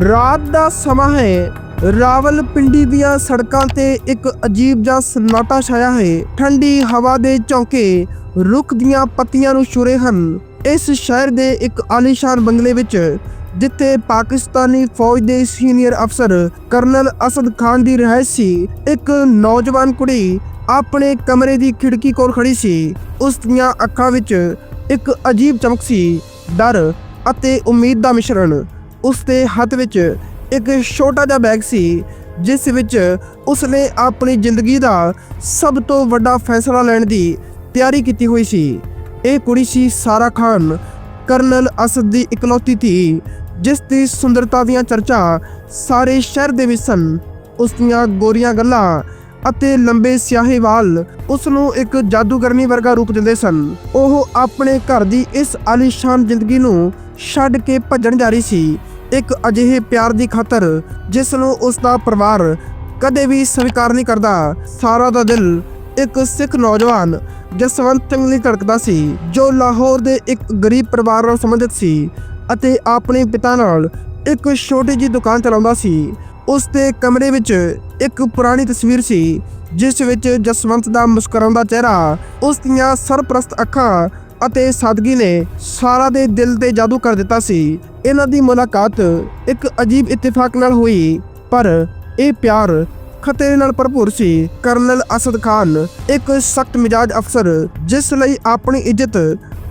ਰਾਤ ਦਾ ਸਮਾਂ ਹੈ। ਰਾਵਲਪਿੰਡੀ ਦੀਆਂ ਸੜਕਾਂ ਤੇ ਇੱਕ ਅਜੀਬ ਜਿਹਾ ਸਨਾਟਾ ਛਾਇਆ ਹੈ। ਠੰਡੀ ਹਵਾ ਦੇ ਝੌਂਕੇ ਰੁੱਖ ਦੀਆਂ ਪੱਤੀਆਂ ਨੂੰ ਛੁਰੇ ਹਨ। ਇਸ ਸ਼ਹਿਰ ਦੇ ਇੱਕ ਆਲੀਸ਼ਾਨ ਬੰਗਲੇ ਵਿੱਚ, ਜਿੱਥੇ ਪਾਕਿਸਤਾਨੀ ਫੌਜ ਦੇ ਸੀਨੀਅਰ ਅਫਸਰ ਕਰਨਲ ਅਸਦ ਖਾਨ ਦੀ ਰਹਿائش ਸੀ, ਇੱਕ ਨੌਜਵਾਨ ਕੁੜੀ ਆਪਣੇ ਕਮਰੇ ਦੀ ਖਿੜਕੀ ਕੋਲ ਖੜੀ ਸੀ। ਉਸ ਦੀਆਂ ਅੱਖਾਂ ਵਿੱਚ ਇੱਕ ਅਜੀਬ ਚਮਕ ਸੀ, ਡਰ ਅਤੇ ਉਮੀਦ ਦਾ ਮਿਸ਼ਰਣ। ਉਸ ਦੇ ਹੱਥ ਵਿੱਚ ਇੱਕ ਛੋਟਾ ਜਿਹਾ ਬੈਗ ਸੀ, ਜਿਸ ਵਿੱਚ ਉਸਨੇ ਆਪਣੀ ਜ਼ਿੰਦਗੀ ਦਾ ਸਭ ਤੋਂ ਵੱਡਾ ਫੈਸਲਾ ਲੈਣ ਦੀ ਤਿਆਰੀ ਕੀਤੀ ਹੋਈ ਸੀ। ਇਹ ਕੁੜੀ ਸੀ ਸਾਰਾ ਖਾਨ, ਕਰਨਲ ਅਸਦ ਦੀ ਇਕਲੌਤੀ ਧੀ, ਜਿਸ ਦੀ ਸੁੰਦਰਤਾ ਦੀਆਂ ਚਰਚਾ ਸਾਰੇ ਸ਼ਹਿਰ ਦੇ ਵਿੱਚ ਸਨ। ਉਸ ਦੀਆਂ ਗੋਰੀਆਂ ਗੱਲਾਂ ਅਤੇ ਲੰਬੇ ਸਿਆਹੇ ਵਾਲ ਉਸ ਨੂੰ ਇੱਕ ਜਾਦੂਗਰਨੀ ਵਰਗਾ ਰੂਪ ਦਿੰਦੇ ਸਨ। ਉਹ ਆਪਣੇ ਘਰ ਦੀ ਇਸ ਆਲੀਸ਼ਾਨ ਜ਼ਿੰਦਗੀ ਨੂੰ ਛੱਡ ਕੇ ਭੱਜਣ ਜਾ ਰਹੀ ਸੀ। ਇੱਕ ਅਜਿਹੇ ਪਿਆਰ ਦੀ ਖਾਤਰ ਜਿਸ ਨੂੰ ਉਸ ਦਾ ਪਰਿਵਾਰ ਕਦੇ ਵੀ ਸਵੀਕਾਰ ਨਹੀਂ ਕਰਦਾ, ਸਾਰਾ ਦਾ ਦਿਲ ਇੱਕ ਸਿੱਖ ਨੌਜਵਾਨ ਜਸਵੰਤ ਸਿੰਘ ਲਈ ਧੜਕਦਾ ਸੀ, ਜੋ ਲਾਹੌਰ ਦੇ ਇੱਕ ਗਰੀਬ ਪਰਿਵਾਰ ਨਾਲ ਸੰਬੰਧਿਤ ਸੀ ਅਤੇ ਆਪਣੇ ਪਿਤਾ ਨਾਲ ਇੱਕ ਛੋਟੀ ਜਿਹੀ ਦੁਕਾਨ ਚਲਾਉਂਦਾ ਸੀ। ਉਸ ਦੇ ਕਮਰੇ ਵਿੱਚ ਇੱਕ ਪੁਰਾਣੀ ਤਸਵੀਰ ਸੀ, ਜਿਸ ਵਿੱਚ ਜਸਵੰਤ ਦਾ ਮੁਸਕਰਾਉਂਦਾ ਚਿਹਰਾ, ਉਸ ਦੀਆਂ ਸਰਪ੍ਰਸਤ ਅੱਖਾਂ ਅਤੇ ਸਾਦਗੀ ਨੇ ਸਾਰਾ ਦੇ ਦਿਲ ਤੇ ਜਾਦੂ ਕਰ ਦਿੱਤਾ ਸੀ। ਇਹਨਾਂ ਦੀ ਮੁਲਾਕਾਤ ਇੱਕ ਅਜੀਬ ਇਤਫਾਕ ਨਾਲ ਹੋਈ, ਪਰ ਇਹ ਪਿਆਰ ਖਤਰੇ ਨਾਲ ਭਰਪੂਰ ਸੀ। ਕਰਨਲ ਅਸਦ ਖਾਨ ਇੱਕ ਸਖਤ ਮਿਜਾਜ ਅਫਸਰ, ਜਿਸ ਲਈ ਆਪਣੀ ਇੱਜ਼ਤ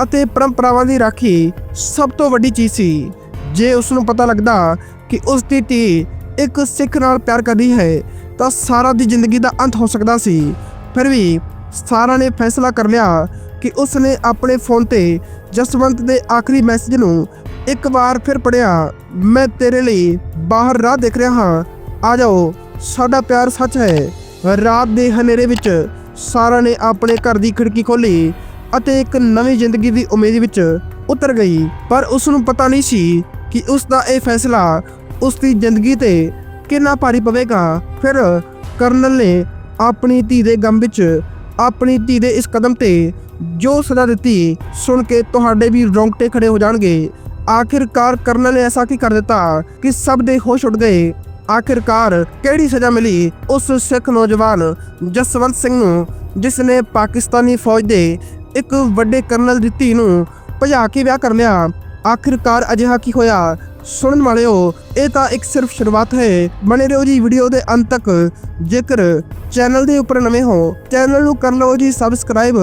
ਅਤੇ ਪਰੰਪਰਾਵਾਂ ਦੀ ਰਾਖੀ ਸਭ ਤੋਂ ਵੱਡੀ ਚੀਜ਼ ਸੀ। ਜੇ ਉਸ ਨੂੰ ਪਤਾ ਲੱਗਦਾ ਕਿ ਉਸ ਦੀ ਧੀ ਇੱਕ ਸਿੱਖ ਨਾਲ ਪਿਆਰ ਕਰਦੀ ਹੈ, ਤਾਂ ਸਾਰਾ ਦੀ ਜ਼ਿੰਦਗੀ ਦਾ ਅੰਤ ਹੋ ਸਕਦਾ ਸੀ। ਫਿਰ ਵੀ ਸਾਰਾ ਨੇ ਫੈਸਲਾ ਕਰ ਲਿਆ ਕਿ ਉਸ ਨੇ ਆਪਣੇ ਫੋਨ ਤੇ ਜਸਵੰਤ ਦੇ ਆਖਰੀ ਮੈਸੇਜ ਨੂੰ ਇੱਕ ਵਾਰ ਫਿਰ ਪੜਿਆ ਮੈਂ ਤੇਰੇ ਲਈ ਬਾਹਰ ਰਾਹ ਦੇਖ ਰਿਹਾ ਹਾਂ। ਆ ਜਾਓ, ਸਾਡਾ ਪਿਆਰ ਸੱਚ ਹੈ। ਰਾਤ ਦੇ ਹਨੇਰੇ ਵਿੱਚ ਸਾਰਾ ਨੇ ਆਪਣੇ ਘਰ ਦੀ ਖਿੜਕੀ ਖੋਲੀ ਅਤੇ ਇੱਕ ਨਵੀਂ ਜ਼ਿੰਦਗੀ ਦੀ ਉਮੀਦ ਵਿੱਚ ਉਤਰ ਗਈ। ਪਰ ਉਸ ਨੂੰ ਪਤਾ ਨਹੀਂ ਸੀ ਕਿ ਉਸ ਦਾ ਇਹ ਫੈਸਲਾ ਉਸ ਦੀ ਜ਼ਿੰਦਗੀ ਤੇ ਕਿੰਨਾ ਭਾਰੀ ਪਵੇਗਾ? ਫਿਰ ਕਰਨਲ ਨੇ ਆਪਣੀ ਧੀ ਦੇ ਗਮ ਵਿੱਚ ਆਪਣੀ ਧੀ ਦੇ ਇਸ ਕਦਮ ਤੇ ਜੋ ਸਜ਼ਾ ਦਿੱਤੀ, ਸੁਣ ਕੇ ਤੁਹਾਡੇ ਵੀ ਰੌਂਗਟੇ ਖੜੇ ਹੋ ਜਾਣਗੇ। ਆਖਿਰਕਾਰ ਕਰਨਲ ਨੇ ਐਸਾ ਕੀ ਕਰ ਦਿੱਤਾ ਕਿ ਸਭ ਦੇ ਹੋਸ਼ ਉੱਡ ਗਏ? ਆਖਿਰਕਾਰ ਕਿਹੜੀ ਸਜ਼ਾ ਮਿਲੀ ਉਸ ਸਿੱਖ ਨੌਜਵਾਨ ਜਸਵੰਤ ਸਿੰਘ ਨੂੰ, ਜਿਸ ਨੇ ਪਾਕਿਸਤਾਨੀ ਫੌਜ ਦੇ ਇੱਕ ਵੱਡੇ ਕਰਨਲ ਦੀ ਧੀ ਨੂੰ ਭਜਾ ਕੇ ਵਿਆਹ ਕਰ ਲਿਆ? ਆਖਿਰਕਾਰ ਅਜਿਹਾ ਕੀ ਹੋਇਆ? ਸੁਣਨ ਵਾਲਿਓ, ਇਹ ਤਾਂ ਇੱਕ ਸਿਰਫ ਸ਼ੁਰੂਆਤ ਹੈ। ਬਣੇ ਰਹੋ ਜੀ ਵੀਡੀਓ ਦੇ ਅੰਤ ਤੱਕ। ਜੇਕਰ ਚੈਨਲ ਦੇ ਉੱਪਰ ਨਵੇਂ ਹੋ, ਚੈਨਲ ਨੂੰ ਕਰ ਲਓ ਜੀ ਸਬਸਕ੍ਰਾਈਬ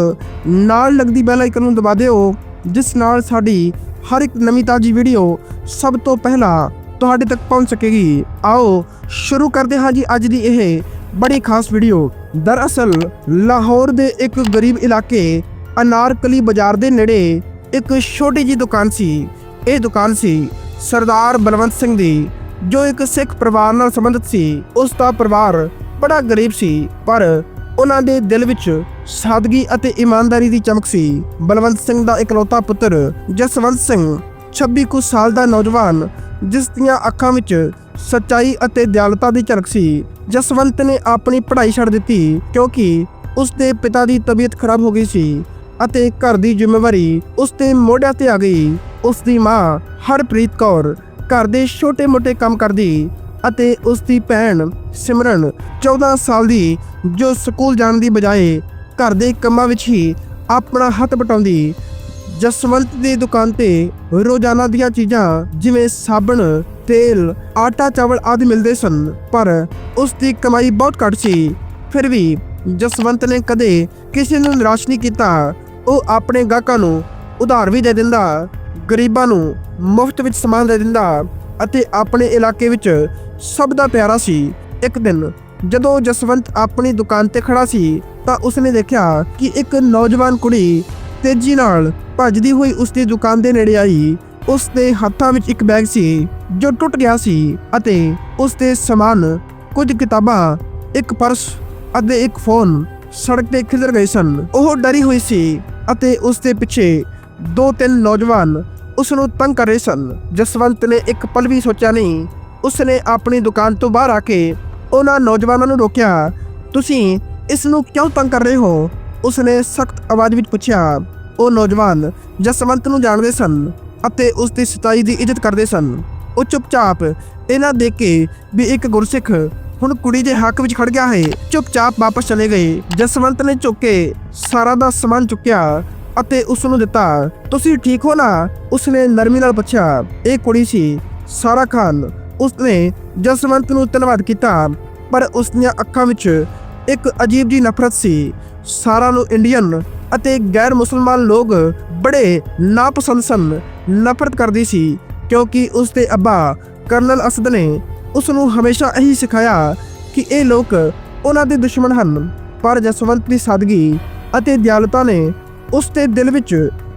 ਨਾਲ ਲੱਗਦੀ ਬੈਲ ਆਈਕਨ ਨੂੰ ਦਬਾ ਦਿਓ, ਜਿਸ ਨਾਲ ਸਾਡੀ ਹਰ ਇੱਕ ਨਵੀਂ ਤਾਜੀ ਵੀਡੀਓ ਸਭ ਤੋਂ ਪਹਿਲਾਂ ਤੁਹਾਡੇ ਤੱਕ ਪਹੁੰਚ ਸਕੇਗੀ। ਆਓ, ਸ਼ੁਰੂ ਕਰਦੇ ਹਾਂ ਜੀ ਅੱਜ ਦੀ ਇਹ ਬੜੀ ਖਾਸ ਵੀਡੀਓ। ਦਰਅਸਲ, ਲਾਹੌਰ ਦੇ ਇੱਕ ਗਰੀਬ ਇਲਾਕੇ, ਅਨਾਰਕਲੀ ਬਾਜ਼ਾਰ ਦੇ ਨੇੜੇ ਇੱਕ ਛੋਟੀ ਜੀ ਦੁਕਾਨ ਸੀ। ਇਹ ਦੁਕਾਨ ਸੀ ਸਰਦਾਰ ਬਲਵੰਤ ਸਿੰਘ ਦੀ, ਜੋ ਇੱਕ ਸਿੱਖ ਪਰਿਵਾਰ ਨਾਲ ਸੰਬੰਧਿਤ ਸੀ, ਉਸ ਦਾ ਪਰਿਵਾਰ ਬੜਾ ਗਰੀਬ ਸੀ, ਪਰ ਉਹਨਾਂ ਦੇ ਦਿਲ ਵਿੱਚ ਸਾਦਗੀ ਅਤੇ ਇਮਾਨਦਾਰੀ ਦੀ ਚਮਕ ਸੀ। ਬਲਵੰਤ ਸਿੰਘ ਦਾ ਇਕਲੌਤਾ ਪੁੱਤਰ ਜਸਵੰਤ ਸਿੰਘ 26 ਕੁ ਸਾਲ ਦਾ ਨੌਜਵਾਨ, ਜਿਸ ਦੀਆਂ ਅੱਖਾਂ ਵਿੱਚ ਸੱਚਾਈ ਅਤੇ ਦਿਆਲਤਾ ਦੀ ਝਲਕ ਸੀ। ਜਸਵੰਤ ਨੇ ਆਪਣੀ ਪੜ੍ਹਾਈ ਛੱਡ ਦਿੱਤੀ, ਕਿਉਂਕਿ ਉਸ ਦੇ ਪਿਤਾ ਦੀ ਤਬੀਅਤ ਖਰਾਬ ਹੋ ਗਈ ਸੀ ਅਤੇ ਘਰ ਦੀ ਜ਼ਿੰਮੇਵਾਰੀ ਉਸ ਦੇ ਮੋਢਿਆਂ ਤੇ ਆ ਗਈ। ਉਸ ਦੀ ਮਾਂ ਹਰਪ੍ਰੀਤ ਕੌਰ ਘਰ ਦੇ ਛੋਟੇ-ਮੋਟੇ ਕੰਮ ਕਰਦੀ ਅਤੇ ਉਸ ਦੀ ਭੈਣ ਸਿਮਰਨ 14 ਸਾਲ ਦੀ, ਜੋ ਸਕੂਲ ਜਾਣ ਦੀ ਬਜਾਏ ਘਰ ਦੇ ਕੰਮਾਂ ਵਿੱਚ ਹੀ ਆਪਣਾ ਹੱਥ ਬਟਾਉਂਦੀ ਜਸਵੰਤ ਦੀ ਦੁਕਾਨ ਤੇ ਰੋਜ਼ਾਨਾ ਦੀਆਂ ਚੀਜ਼ਾਂ ਜਿਵੇਂ ਸਾਬਣ, ਤੇਲ, ਆਟਾ, ਚਾਵਲ ਆਦਿ ਮਿਲਦੇ ਸਨ, ਪਰ ਉਸ ਦੀ ਕਮਾਈ ਬਹੁਤ ਘੱਟ ਸੀ। ਫਿਰ ਵੀ ਜਸਵੰਤ ਨੇ ਕਦੇ ਕਿਸੇ ਨੂੰ ਨਿਰਾਸ਼ ਨਹੀਂ ਕੀਤਾ, ਉਹ ਆਪਣੇ ਗਾਹਕਾਂ ਨੂੰ ਉਧਾਰ ਵੀ ਦੇ ਦਿੰਦਾ। ਗਰੀਬਾਂ ਨੂੰ ਮੁਫਤ ਵਿੱਚ ਸਮਾਨ ਦੇ ਦਿੰਦਾ ਅਤੇ ਆਪਣੇ ਇਲਾਕੇ ਵਿੱਚ ਸਭ ਦਾ ਪਿਆਰਾ ਸੀ। ਇੱਕ ਦਿਨ ਜਦੋਂ ਜਸਵੰਤ ਆਪਣੀ ਦੁਕਾਨ ਤੇ ਖੜਾ ਸੀ ਤਾਂ ਉਸਨੇ ਦੇਖਿਆ ਕਿ ਇੱਕ ਨੌਜਵਾਨ ਕੁੜੀ ਤੇਜ਼ੀ ਨਾਲ ਭੱਜਦੀ ਹੋਈ ਉਸਦੀ ਦੁਕਾਨ ਦੇ ਨੇੜੇ ਆਈ। ਉਸ ਦੇ ਹੱਥਾਂ ਵਿੱਚ ਇੱਕ ਬੈਗ ਸੀ ਜੋ ਟੁੱਟ ਗਿਆ ਸੀ ਅਤੇ ਉਸ ਦੇ ਸਮਾਨ ਕੁਝ ਕਿਤਾਬਾਂ, ਇੱਕ ਪਰਸ ਅਤੇ ਇੱਕ ਫੋਨ ਸੜਕ ਤੇ ਖਿਲਰ ਗਏ ਸਨ। ਉਹ ਡਰੀ ਹੋਈ ਸੀ ਅਤੇ ਉਸ ਦੇ ਪਿੱਛੇ ਦੋ ਤਿੰਨ ਨੌਜਵਾਨ ਉਸ ਨੂੰ ਤੰਗ ਕਰ ਰਹੇ ਸਨ। ਜਸਵੰਤ ਨੇ ਇੱਕ ਪਲ ਵੀ ਸੋਚਿਆ ਨਹੀਂ। ਉਸ ਨੇ ਆਪਣੀ ਦੁਕਾਨ ਤੋਂ ਬਾਹਰ ਆ ਕੇ ਉਹਨਾਂ ਨੌਜਵਾਨਾਂ ਨੂੰ ਰੋਕਿਆ, ਤੁਸੀਂ ਇਸ ਨੂੰ ਕਿਉਂ ਤੰਗ ਕਰ ਰਹੇ ਹੋ? ਉਸ ਨੇ ਸਖਤ ਆਵਾਜ਼ ਵਿੱਚ ਪੁੱਛਿਆ। ਉਹ ਨੌਜਵਾਨ ਜਸਵੰਤ ਨੂੰ ਜਾਣਦੇ ਸਨ ਅਤੇ ਉਸ ਦੀ ਸਤਾਈ ਦੀ ਇੱਜ਼ਤ ਕਰਦੇ ਸਨ। ਉਹ ਚੁੱਪਚਾਪ ਇਹਨਾਂ ਦੇਖ ਕੇ ਵੀ ਇੱਕ ਗੁਰਸਿੱਖ ਹੁਣ ਕੁੜੀ ਦੇ ਹੱਕ ਵਿੱਚ ਖੜ ਗਿਆ ਹੈ। ਚੁੱਪਚਾਪ ਵਾਪਸ ਚਲੇ ਗਏ। ਜਸਵੰਤ ਨੇ ਚੁੱਕ ਕੇ ਸਾਰਾ ਦਾ ਸਮਾਨ ਚੁੱਕਿਆ। ਅਤੇ ਉਸ ਨੂੰ ਦਿੱਤਾ, ਤੁਸੀਂ ਠੀਕ ਹੋ ਨਾ? ਉਸਨੇ ਨਰਮੀ ਨਾਲ ਪੁੱਛਿਆ। ਇਹ ਕੁੜੀ ਸੀ, ਸਾਰਾ ਖਾਨ। ਉਸਨੇ ਜਸਵੰਤ ਨੂੰ ਧੰਨਵਾਦ ਕੀਤਾ, ਪਰ ਉਸ ਦੀਆਂ ਅੱਖਾਂ ਵਿੱਚ ਇੱਕ ਅਜੀਬ ਜੀ ਨਫ਼ਰਤ ਸੀ। ਸਾਰਾ ਨੂੰ ਇੰਡੀਅਨ ਅਤੇ ਗੈਰ ਮੁਸਲਮਾਨ ਲੋਕ ਬੜੇ ਨਾਪਸੰਦ ਸਨ, ਨਫ਼ਰਤ ਕਰਦੀ ਸੀ, ਕਿਉਂਕਿ ਉਸ ਦੇ ਅੱਬਾ ਕਰਨਲ ਅਸਦ ਨੇ ਉਸ ਨੂੰ ਹਮੇਸ਼ਾ ਇਹੀ ਸਿਖਾਇਆ ਕਿ ਇਹ ਲੋਕ ਉਹਨਾਂ ਦੇ ਦੁਸ਼ਮਣ ਹਨ। ਪਰ ਜਸਵੰਤ ਦੀ ਸਾਦਗੀ ਅਤੇ ਦਿਆਲਤਾ ਨੇ ਉਸ ਦੇ ਦਿਲ ਵਿੱਚ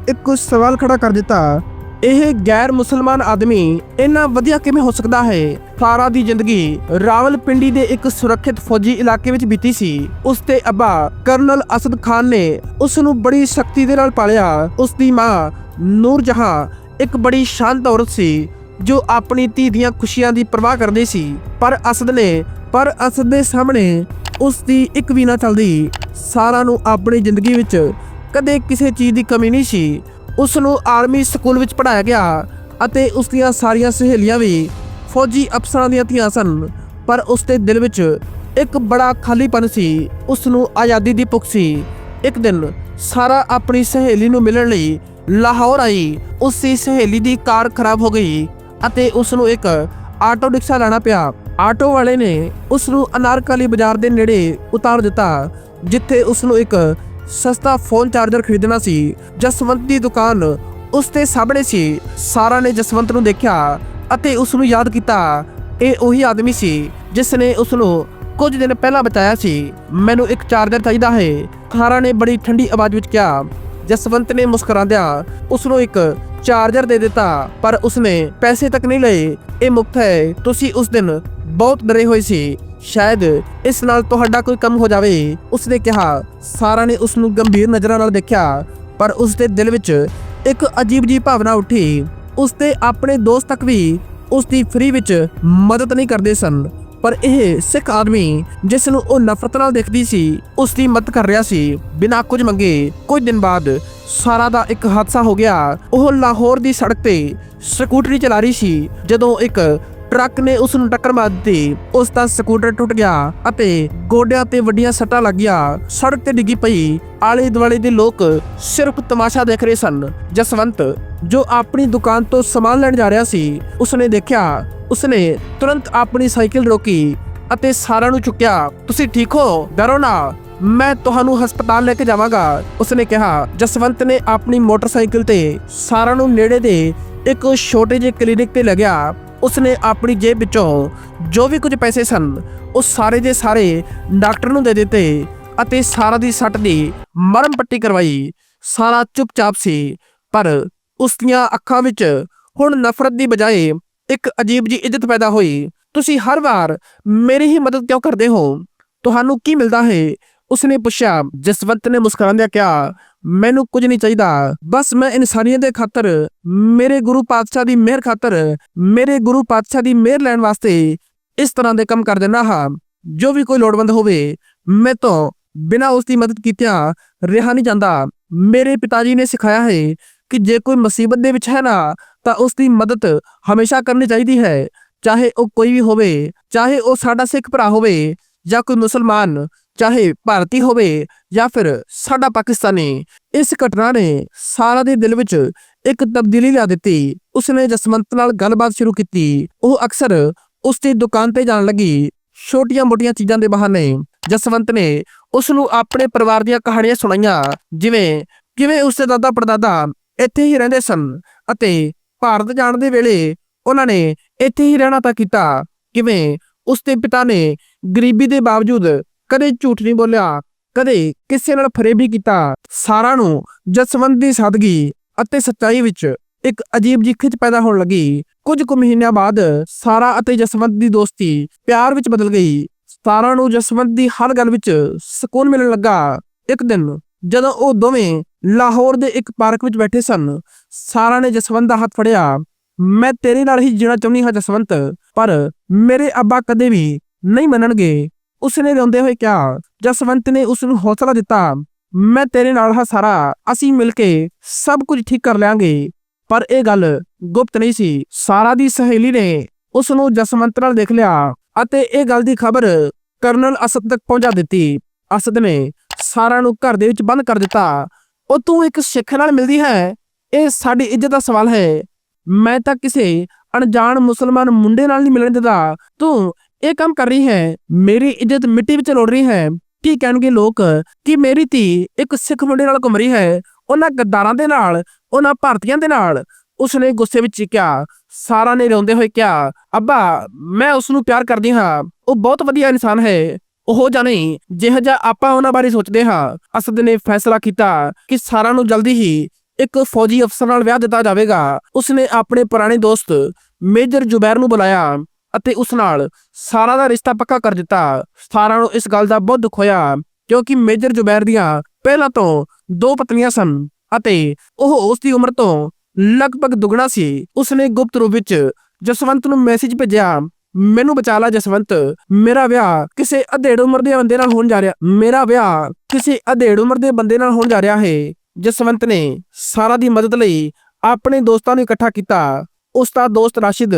ਇੱਕ ਸਵਾਲ ਖੜਾ ਕਰ ਦਿੱਤਾ, ਇਹ ਗੈਰ ਮੁਸਲਮਾਨ ਆਦਮੀ ਇੰਨਾ ਵਧੀਆ ਕਿਵੇਂ ਹੋ ਸਕਦਾ ਹੈ? ਸਾਰਾ ਦੀ ਜ਼ਿੰਦਗੀ ਰਾਵਲਪਿੰਡੀ ਦੇ ਇੱਕ ਸੁਰੱਖਿਅਤ ਫੌਜੀ ਇਲਾਕੇ ਵਿੱਚ ਬੀਤੀ ਸੀ। ਉਸ ਦੇ ਅੱਬਾ ਕਰਨਲ ਅਸਦ ਖਾਨ ਨੇ ਉਸ ਨੂੰ ਬੜੀ ਸਖਤੀ ਦੇ ਨਾਲ ਪਾਲਿਆ। ਉਸ ਦੀ ਮਾਂ ਨੂਰ ਜਹਾਂ ਇੱਕ ਬੜੀ ਸ਼ਾਂਤ ਔਰਤ ਸੀ, ਜੋ ਆਪਣੀ ਧੀ ਦੀਆਂ ਖੁਸ਼ੀਆਂ ਦੀ ਪਰਵਾਹ ਕਰਦੀ ਸੀ। ਪਰ ਅਸਦ ਨੇ, ਪਰ ਅਸਦ ਦੇ ਸਾਹਮਣੇ ਉਸ ਦੀ ਇੱਕ ਵੀ ਨਾ ਚੱਲਦੀ। ਸਾਰਾ ਨੂੰ ਆਪਣੀ ਜ਼ਿੰਦਗੀ ਵਿੱਚ ਕਦੇ ਕਿਸੇ ਚੀਜ਼ ਦੀ ਕਮੀ ਨਹੀਂ ਸੀ। ਉਸ ਨੂੰ ਆਰਮੀ ਸਕੂਲ ਵਿੱਚ ਪੜ੍ਹਾਇਆ ਗਿਆ ਅਤੇ ਉਸ ਦੀਆਂ ਸਾਰੀਆਂ ਸਹੇਲੀਆਂ ਵੀ ਫੌਜੀ ਅਫਸਰਾਂ ਦੀਆਂ ਧੀਆਂ ਸਨ, ਪਰ ਉਸ ਦੇ ਦਿਲ ਵਿੱਚ ਇੱਕ ਬੜਾ ਖਾਲੀਪਨ ਸੀ। ਉਸ ਨੂੰ ਆਜ਼ਾਦੀ ਦੀ ਭੁੱਖ ਸੀ। ਇੱਕ ਦਿਨ ਸਾਰਾ ਆਪਣੀ ਸਹੇਲੀ ਨੂੰ ਮਿਲਣ ਲਈ ਲਾਹੌਰ ਆਈ। ਉਸ ਦੀ ਸਹੇਲੀ ਦੀ ਕਾਰ ਖਰਾਬ ਹੋ ਗਈ ਅਤੇ ਉਸ ਨੂੰ ਇੱਕ ਆਟੋ ਰਿਕਸ਼ਾ ਲੈਣਾ ਪਿਆ। ਆਟੋ ਵਾਲੇ ਨੇ ਉਸ ਨੂੰ ਅਨਾਰਕਲੀ ਬਾਜ਼ਾਰ ਦੇ ਨੇੜੇ ਉਤਾਰ ਦਿੱਤਾ, ਜਿੱਥੇ ਉਸ ਨੂੰ ਇੱਕ ਸਸਤਾ ਫੋਨ ਚਾਰਜਰ ਖਰੀਦਣਾ ਸੀ। ਜਸਵੰਤ ਦੀ ਦੁਕਾਨ ਉਸ ਦੇ ਸਾਹਮਣੇ ਸੀ। ਸਾਰਾ ਨੇ ਜਸਵੰਤ ਨੂੰ ਦੇਖਿਆ ਅਤੇ ਉਸ ਨੂੰ ਯਾਦ ਕੀਤਾ। ਇਹ ਉਹੀ ਆਦਮੀ ਸੀ ਜਿਸ ਨੇ ਉਸ ਨੂੰ ਕੁਝ ਦਿਨ ਪਹਿਲਾਂ ਬਚਾਇਆ ਸੀ। ਮੈਨੂੰ ਇੱਕ ਚਾਰਜਰ ਚਾਹੀਦਾ ਹੈ। ਸਾਰਾ ਨੇ ਬੜੀ ਠੰਡੀ ਆਵਾਜ਼ ਵਿੱਚ ਕਿਹਾ। ਜਸਵੰਤ ਨੇ ਮੁਸਕਰਾਉਂਦਿਆਂ ਉਸ ਨੂੰ ਇੱਕ ਚਾਰਜਰ ਦੇ ਦਿੱਤਾ, ਪਰ ਉਸਨੇ ਪੈਸੇ ਤੱਕ ਨਹੀਂ ਲਏ। ਇਹ ਮੁਫਤ ਹੈ। ਤੁਸੀਂ ਉਸ ਦਿਨ ਬਹੁਤ ਡਰੇ ਹੋਏ ਸੀ। ਸ਼ਾਇਦ ਇਸ ਨਾਲ ਤੁਹਾਡਾ ਕੋਈ ਕੰਮ ਹੋ ਜਾਵੇ। ਉਸਨੇ ਕਿਹਾ, ਸਾਰਾ ਨੇ ਉਸ ਨੂੰ ਗੰਭੀਰ ਨਜ਼ਰਾਂ ਨਾਲ ਦੇਖਿਆ, ਪਰ ਉਸ ਦੇ ਦਿਲ ਵਿੱਚ ਇੱਕ ਅਜੀਬ ਜੀ ਭਾਵਨਾ ਉੱਠੀ। ਉਸ ਦੇ ਆਪਣੇ ਦੋਸਤ ਤੱਕ ਵੀ ਉਸ ਦੀ ਫ੍ਰੀ ਵਿੱਚ ਮਦਦ ਨਹੀਂ ਕਰਦੇ ਸਨ, ਪਰ ਇਹ ਸਿੱਖ ਆਦਮੀ ਜਿਸ ਨੂੰ ਉਹ ਨਫ਼ਰਤ ਨਾਲ ਦੇਖਦੀ ਸੀ ਉਸ ਦੀ ਮਦਦ ਕਰ ਰਿਹਾ ਸੀ। ਬਿਨਾਂ ਕੁਝ ਮੰਗੇ, ਕੁਝ ਦਿਨ ਬਾਅਦ ਸਾਰਾ ਦਾ ਇੱਕ ਹਾਦਸਾ ਹੋ ਗਿਆ। ਉਹ ਲਾਹੌਰ ਦੀ ਸੜਕ ਤੇ ਸਕੂਟਰੀ ਚਲਾ ਰਹੀ ਸੀ, ਜਦੋਂ ਇੱਕ ਟਰੱਕ ਨੇ ਉਸ ਨੂੰ ਟੱਕਰ ਮਾਰ ਦਿੱਤੀ। ਉਸ ਦਾ ਸਕੂਟਰ ਟੁੱਟ ਗਿਆ ਅਤੇ ਗੋਡਿਆਂ ਤੇ ਵੱਡੀਆਂ ਸੱਟਾਂ ਲੱਗੀਆਂ। ਸੜਕ ਤੇ ਡਿੱਗੀ ਪਈ ਆਲੇ ਦੁਆਲੇ ਦੇ ਲੋਕ ਸਿਰਫ ਤਮਾਸ਼ਾ ਦੇਖ ਰਹੇ ਸਨ। ਜਸਵੰਤ, ਜੋ ਆਪਣੀ ਦੁਕਾਨ ਤੋਂ ਸਮਾਨ ਲੈਣ ਜਾ ਰਿਹਾ ਸੀ, ਉਸਨੇ ਦੇਖਿਆ, ਉਸਨੇ ਤੁਰੰਤ ਆਪਣੀ ਸਾਈਕਲ ਰੋਕੀ ਅਤੇ ਸਾਰਾ ਨੂੰ ਚੁੱਕਿਆ। ਤੁਸੀਂ ਠੀਕ ਹੋ? ਡਰੋ ਨਾ। ਮੈਂ ਤੁਹਾਨੂੰ ਹਸਪਤਾਲ ਲੈ ਕੇ ਜਾਵਾਂਗਾ। ਉਸਨੇ ਕਿਹਾ। ਜਸਵੰਤ ਨੇ ਆਪਣੀ ਮੋਟਰਸਾਈਕਲ ਤੇ ਸਾਰਾ ਨੂੰ ਨੇੜੇ ਦੇ ਇੱਕ ਛੋਟੇ ਜਿਹੇ ਕਲੀਨਿਕ ਤੇ ਲਗਿਆ ਉਸਨੇ ਆਪਣੀ ਜੇਬ ਵਿੱਚੋਂ ਜੋ ਵੀ ਕੁਝ ਪੈਸੇ ਸਨ, ਉਹ ਸਾਰੇ ਦੇ ਸਾਰੇ ਡਾਕਟਰ ਨੂੰ ਦੇ ਦਿੱਤੇ ਅਤੇ ਸਾਰਾ ਦੀ ਸੱਟ ਦੀ ਮਰਮ ਪੱਟੀ ਕਰਵਾਈ। ਸਾਰਾ ਚੁੱਪਚਾਪ ਸੀ, ਪਰ ਉਸ ਦੀਆਂ ਅੱਖਾਂ ਵਿੱਚ ਹੁਣ ਨਫ਼ਰਤ ਦੀ ਬਜਾਏ ਇੱਕ ਅਜੀਬ ਜੀ ਇੱਜ਼ਤ ਪੈਦਾ ਹੋਈ। ਤੁਸੀਂ ਹਰ ਵਾਰ ਮੇਰੀ ਹੀ ਮਦਦ ਕਿਉਂ ਕਰਦੇ ਹੋ? ਤੁਹਾਨੂੰ ਕੀ ਮਿਲਦਾ ਹੈ? ਉਸਨੇ ਪੁੱਛਿਆ। ਜਸਵੰਤ ਨੇ ਮੁਸਕਰਾਉਂਦਿਆਂ ਕਿਹਾ ਮੈਨੂੰ ਕੁਝ ਨਹੀਂ ਚਾਹੀਦਾ। ਬਸ ਮੈਂ ਇਨਸਾਨੀਅਤ ਦੇ ਖਾਤਰ, ਮੇਰੇ ਗੁਰੂ ਪਾਤਸ਼ਾਹ ਦੀ ਮਿਹਰ ਖਾਤਰ, ਮੇਰੇ ਗੁਰੂ ਪਾਤਸ਼ਾਹ ਦੀ ਮਿਹਰ ਲੈਣ ਵਾਸਤੇ ਇਸ ਤਰ੍ਹਾਂ ਦੇ ਕੰਮ ਕਰ ਦਿੰਦਾ ਹਾਂ। ਜੋ ਵੀ ਕੋਈ ਲੋੜਵੰਦ ਹੋਵੇ, ਮੈਂ ਤੋਂ ਬਿਨਾਂ ਉਸ ਦੀ ਮਦਦ ਕੀਤਿਆਂ ਰਿਹਾ ਨਹੀਂ ਜਾਂਦਾ। ਮੇਰੇ ਪਿਤਾ ਜੀ ਨੇ ਸਿਖਾਇਆ ਹੈ ਕਿ ਜੇ ਕੋਈ ਮੁਸੀਬਤ ਦੇ ਵਿੱਚ ਹੈ ਨਾ, ਤਾਂ ਉਸ ਦੀ ਮਦਦ ਹਮੇਸ਼ਾ ਕਰਨੀ ਚਾਹੀਦੀ ਹੈ। ਚਾਹੇ ਉਹ ਕੋਈ ਵੀ ਹੋਵੇ, ਚਾਹੇ ਉਹ ਸਾਡਾ ਸਿੱਖ ਭਰਾ ਹੋਵੇ ਜਾਂ ਕੋਈ ਮੁਸਲਮਾਨ ਚਾਹੇ ਭਾਰਤੀ ਹੋਵੇ ਜਾਂ ਫਿਰ ਸਾਡਾ ਪਾਕਿਸਤਾਨੀ, ਇਸ ਘਟਨਾ ਨੇ ਸਾਰਾ ਦੇ ਦਿਲ ਵਿੱਚ ਇੱਕ ਤਬਦੀਲੀ ਲਿਆ ਦਿੱਤੀ। ਉਸਨੇ ਜਸਵੰਤ ਨਾਲ ਗੱਲਬਾਤ ਸ਼ੁਰੂ ਕੀਤੀ। ਉਹ ਅਕਸਰ ਉਸ ਦੀ ਦੁਕਾਨ ਤੇ ਜਾਣ ਲੱਗੀ। ਛੋਟੀਆਂ-ਮੋਟੀਆਂ ਚੀਜ਼ਾਂ ਦੇ ਬਹਾਨੇ ਜਸਵੰਤ ਨੇ ਉਸ ਨੂੰ ਆਪਣੇ ਪਰਿਵਾਰ ਦੀਆਂ ਕਹਾਣੀਆਂ ਸੁਣਾਈਆਂ, ਜਿਵੇਂ ਕਿਵੇਂ ਉਸ ਦੇ ਦਾਦਾ ਪੜਦਾਦਾ ਇੱਥੇ ਹੀ ਰਹਿੰਦੇ ਸਨ ਅਤੇ ਭਾਰਤ ਜਾਣ ਦੇ ਵੇਲੇ ਉਹਨਾਂ ਨੇ ਇੱਥੇ ਹੀ ਰਹਿਣਾ ਤਾਂ ਕੀਤਾ, ਕਿਵੇਂ ਉਸ ਦੇ ਪਿਤਾ ਨੇ ਗਰੀਬੀ ਦੇ ਬਾਵਜੂਦ ਕਦੇ ਝੂਠ ਨਹੀਂ ਬੋਲਿਆ, ਕਦੇ ਕਿਸੇ ਨਾਲ ਫਰੇਬੀ ਕੀਤਾ। ਸਾਰਾ ਨੂੰ ਜਸਵੰਤ ਦੀ ਸਾਦਗੀ ਅਤੇ ਸੱਚਾਈ ਵਿੱਚ ਇੱਕ ਅਜੀਬ ਜਿਹੀ ਖਿੱਚ ਪੈਦਾ ਹੋਣ ਲੱਗੀ। ਕੁਝ ਕੁ ਮਹੀਨਿਆਂ ਬਾਅਦ ਸਾਰਾ ਅਤੇ ਜਸਵੰਤ ਦੀ ਦੋਸਤੀ ਪਿਆਰ ਵਿੱਚ ਬਦਲ ਗਈ। ਸਾਰਾ ਨੂੰ ਜਸਵੰਤ ਦੀ ਹਰ ਗੱਲ ਵਿੱਚ ਸਕੂਨ ਮਿਲਣ ਲੱਗਾ। ਇੱਕ ਦਿਨ ਜਦੋਂ ਉਹ ਦੋਵੇਂ ਲਾਹੌਰ ਦੇ ਇੱਕ ਪਾਰਕ ਵਿੱਚ ਬੈਠੇ ਸਨ ਸਾਰਾ ਨੇ ਜਸਵੰਤ ਦਾ ਹੱਥ ਫੜਿਆ। ਮੈਂ ਤੇਰੇ ਨਾਲ ਹੀ ਜੀਣਾ ਚਾਹੁੰਦੀ ਹਾਂ ਜਸਵੰਤ, ਪਰ ਮੇਰੇ ਅੱਬਾ ਕਦੇ ਵੀ ਨਹੀਂ ਮੰਨਣਗੇ। ਉਸਨੇ ਰੋਂਦੇ ਹੋਏ ਕਿਹਾ, ਜਸਵੰਤ ਨੇ ਉਸ ਨੂੰ ਹੌਸਲਾ ਦਿੱਤਾ, ਮੈਂ ਤੇਰੇ ਨਾਲ ਹਾਂ ਸਾਰਾ, ਅਸੀਂ ਮਿਲ ਕੇ ਸਭ ਕੁਝ ਠੀਕ ਕਰ ਲਿਆਂਗੇ। ਪਰ ਇਹ ਗੱਲ ਗੁਪਤ ਨਹੀਂ ਸੀ। ਸਾਰਾ ਦੀ ਸਹੇਲੀ ਨੇ ਉਸ ਨੂੰ ਜਸਵੰਤ ਨਾਲ ਦੇਖ ਲਿਆ ਅਤੇ ਇਹ ਗੱਲ ਦੀ ਖਬਰ ਕਰਨਲ ਅਸਦ ਤੱਕ ਪਹੁੰਚਾ ਦਿੱਤੀ। ਅਸਦ ਨੇ ਸਾਰਾ ਨੂੰ ਘਰ ਦੇ ਵਿੱਚ ਬੰਦ ਕਰ ਦਿੱਤਾ। ਉਹ ਤੂੰ ਇੱਕ ਸਿੱਖ ਨਾਲ ਮਿਲਦੀ ਹੈ? ਇਹ ਸਾਡੀ ਇੱਜ਼ਤ ਦਾ ਸਵਾਲ ਹੈ। ਮੈਂ ਤਾਂ ਕਿਸੇ ਅਣਜਾਣ ਮੁਸਲਮਾਨ ਮੁੰਡੇ ਨਾਲ ਨਹੀਂ ਮਿਲਣ ਦਿੰਦਾ। ਤੂੰ ਇਹ ਕੰਮ ਕਰ ਰਹੀ ਹੈ। ਮੇਰੀ ਇੱਜ਼ਤ ਮਿੱਟੀ ਵਿੱਚ ਲੋੜ ਰਹੀ ਹੈ। ਕੀ ਕਹਿਣਗੇ ਲੋਕ ਕਿ ਮੇਰੀ ਧੀ ਇੱਕ ਸਿੱਖ ਮੁੰਡੇ ਨਾਲ ਘੁੰਮ ਰਹੀ ਹੈ। ਉਹਨਾਂ ਗੱਦਾਰਾਂ ਦੇ ਨਾਲ, ਉਹਨਾਂ ਭਾਰਤੀਆਂ ਦੇ ਨਾਲ। ਉਸਨੇ ਗੁੱਸੇ ਵਿੱਚ ਚੀਕਿਆ ਸਾਰਾ ਨੇ ਰੋਂਦੇ ਹੋਏ ਕਿਹਾ, ਅੱਬਾ, ਮੈਂ ਉਸ ਨੂੰ ਪਿਆਰ ਕਰਦੀ ਹਾਂ। ਉਹ ਬਹੁਤ ਵਧੀਆ ਇਨਸਾਨ ਹੈ। ਉਹ ਜਾਣੇ ਜਿਹੋ ਜਿਹਾ ਆਪਾਂ ਉਹਨਾਂ ਬਾਰੇ ਸੋਚਦੇ ਹਾਂ। ਅਸਦ ਨੇ ਫੈਸਲਾ ਕੀਤਾ ਕਿ ਸਾਰਾ ਨੂੰ ਜਲਦੀ ਹੀ ਇੱਕ ਫੌਜੀ ਅਫਸਰ ਨਾਲ ਵਿਆਹ ਦਿੱਤਾ ਜਾਵੇਗਾ। ਉਸਨੇ ਆਪਣੇ ਪੁਰਾਣੇ ਦੋਸਤ ਮੇਜਰ ਜ਼ੁਬੈਰ ਨੂੰ ਬੁਲਾਇਆ। ਅਤੇ ਉਸ ਨਾਲ ਸਾਰਾ ਦਾ ਰਿਸ਼ਤਾ ਪੱਕਾ ਕਰ ਦਿੱਤਾ। ਸਾਰਾ ਨੂੰ ਇਸ ਗੱਲ ਦਾ ਬਹੁਤ ਦੁੱਖ ਹੋਇਆ, ਕਿਉਂਕਿ ਮੇਜਰ ਜ਼ੁਬੈਰ ਦੀਆਂ ਪਹਿਲਾਂ ਤੋਂ ਦੋ ਪਤਨੀਆਂ ਸਨ ਅਤੇ ਉਹ ਉਸ ਦੀ ਉਮਰ ਤੋਂ ਲਗਭਗ ਦੁੱਗਣਾ ਸੀ। ਉਸਨੇ ਗੁਪਤ ਰੂਪ ਵਿੱਚ ਜਸਵੰਤ ਨੂੰ ਮੈਸੇਜ ਭੇਜਿਆ, ਮੈਨੂੰ ਬਚਾ ਲੈ ਜਸਵੰਤ, ਮੇਰਾ ਵਿਆਹ ਕਿਸੇ ਅਧੇੜ ਉਮਰ ਦੇ ਬੰਦੇ ਨਾਲ ਹੋਣ ਜਾ ਰਿਹਾ, ਮੇਰਾ ਵਿਆਹ ਕਿਸੇ ਅਧੇੜ ਉਮਰ ਦੇ ਬੰਦੇ ਨਾਲ ਹੋਣ ਜਾ ਰਿਹਾ ਹੈ। ਜਸਵੰਤ ਨੇ ਸਾਰਾ ਦੀ ਮਦਦ ਲਈ ਆਪਣੇ ਦੋਸਤਾਂ ਨੂੰ ਇਕੱਠਾ ਕੀਤਾ। ਉਸ ਦਾ ਦੋਸਤ ਰਾਸ਼ਿਦ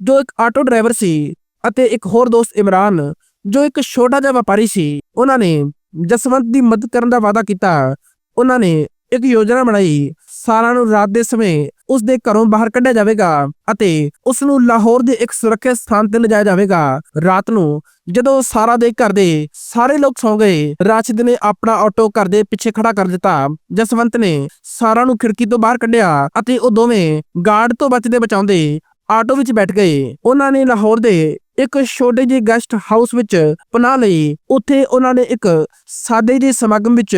ਜੋ ਇੱਕ ਆਟੋ ਡਰਾਈਵਰ ਸੀ ਅਤੇ ਇੱਕ ਹੋਰ ਦੋਸਤ ਇਮਰਾਨ, ਜੋ ਇੱਕ ਛੋਟਾ ਜਿਹਾ ਵਪਾਰੀ ਸੀ, ਉਹਨਾਂ ਨੇ ਜਸਵੰਤ ਦੀ ਮਦਦ ਕਰਨ ਦਾ ਵਾਅਦਾ ਕੀਤਾ। ਉਹਨਾਂ ਨੇ ਇੱਕ ਯੋਜਨਾ ਬਣਾਈ ਸਾਰਾ ਨੂੰ ਰਾਤ ਦੇ ਸਮੇਂ ਉਸ ਦੇ ਘਰੋਂ ਬਾਹਰ ਕੱਢਿਆ ਜਾਵੇਗਾ ਅਤੇ ਉਸ ਨੂੰ ਲਾਹੌਰ ਦੇ ਇੱਕ ਸੁਰੱਖਿਅਤ ਸਥਾਨ ਤੇ ਲਿਜਾਇਆ ਜਾਵੇਗਾ। ਰਾਤ ਨੂੰ ਜਦੋਂ ਸਾਰਾ ਦੇ ਘਰ ਦੇ ਸਾਰੇ ਲੋਕ ਸੌਂ ਗਏ, ਰਾਸ਼ਿਦ ਨੇ ਆਪਣਾ ਆਟੋ ਘਰ ਦੇ ਪਿੱਛੇ ਖੜਾ ਕਰ ਦਿੱਤਾ। ਜਸਵੰਤ ਨੇ ਸਾਰਾ ਨੂੰ ਖਿੜਕੀ ਤੋਂ ਬਾਹਰ ਕੱਢਿਆ ਅਤੇ ਉਹ ਦੋਵੇਂ ਗਾਰਡ ਤੋਂ ਬਚਦੇ ਬਚਾਉਂਦੇ ਆਟੋ ਵਿੱਚ ਬੈਠ ਗਏ। ਉਹਨਾਂ ਨੇ ਲਾਹੌਰ ਦੇ ਇੱਕ ਛੋਟੇ ਜਿਹੇ ਗੈਸਟ ਹਾਊਸ ਵਿੱਚ ਪਨਾਹ ਲਈ। ਉੱਥੇ ਉਹਨਾਂ ਨੇ ਇੱਕ ਸਾਦੇ ਜਿਹੇ ਸਮਾਗਮ ਵਿੱਚ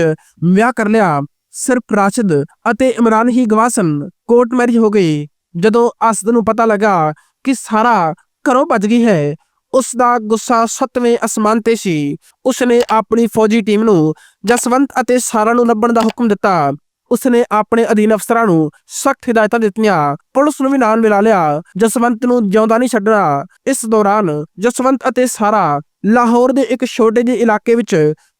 ਵਿਆਹ ਕਰ ਲਿਆ। ਸਿਰਫ ਰਾਸ਼ਦ ਅਤੇ ਇਮਰਾਨ ਹੀ ਗਵਾਹ ਸਨ। ਕੋਰਟ ਮੈਰਿਜ ਹੋ ਗਈ। ਜਦੋਂ ਅਸਦ ਨੂੰ ਪਤਾ ਲੱਗਾ ਕਿ ਸਾਰਾ ਘਰੋਂ ਭੱਜ ਗਈ ਹੈ ਉਸ ਦਾ ਗੁੱਸਾ ਸੱਤਵੇਂ ਅਸਮਾਨ ਤੇ ਸੀ। ਉਸਨੇ ਆਪਣੀ ਫੌਜੀ ਟੀਮ ਨੂੰ ਜਸਵੰਤ ਅਤੇ ਸਾਰਾ ਨੂੰ ਲੱਭਣ ਦਾ ਹੁਕਮ ਦਿੱਤਾ। ਉਸਨੇ ਆਪਣੇ ਅਧੀਨ ਅਫਸਰਾਂ ਨੂੰ ਸਖਤ ਹਦਾਇਤਾਂ ਦਿੱਤੀਆਂ। ਪੁਲਿਸ ਨੂੰ ਵੀ ਨਾਲ ਮਿਲਾ ਲਿਆ। ਜਸਵੰਤ ਨੂੰ ਜਿਉਂਦਾ ਨਹੀਂ ਛੱਡਣਾ। ਇਸ ਦੌਰਾਨ ਜਸਵੰਤ ਅਤੇ ਸਾਰਾ ਲਾਹੌਰ ਦੇ ਇੱਕ ਛੋਟੇ ਜਿਹੇ ਇਲਾਕੇ ਵਿੱਚ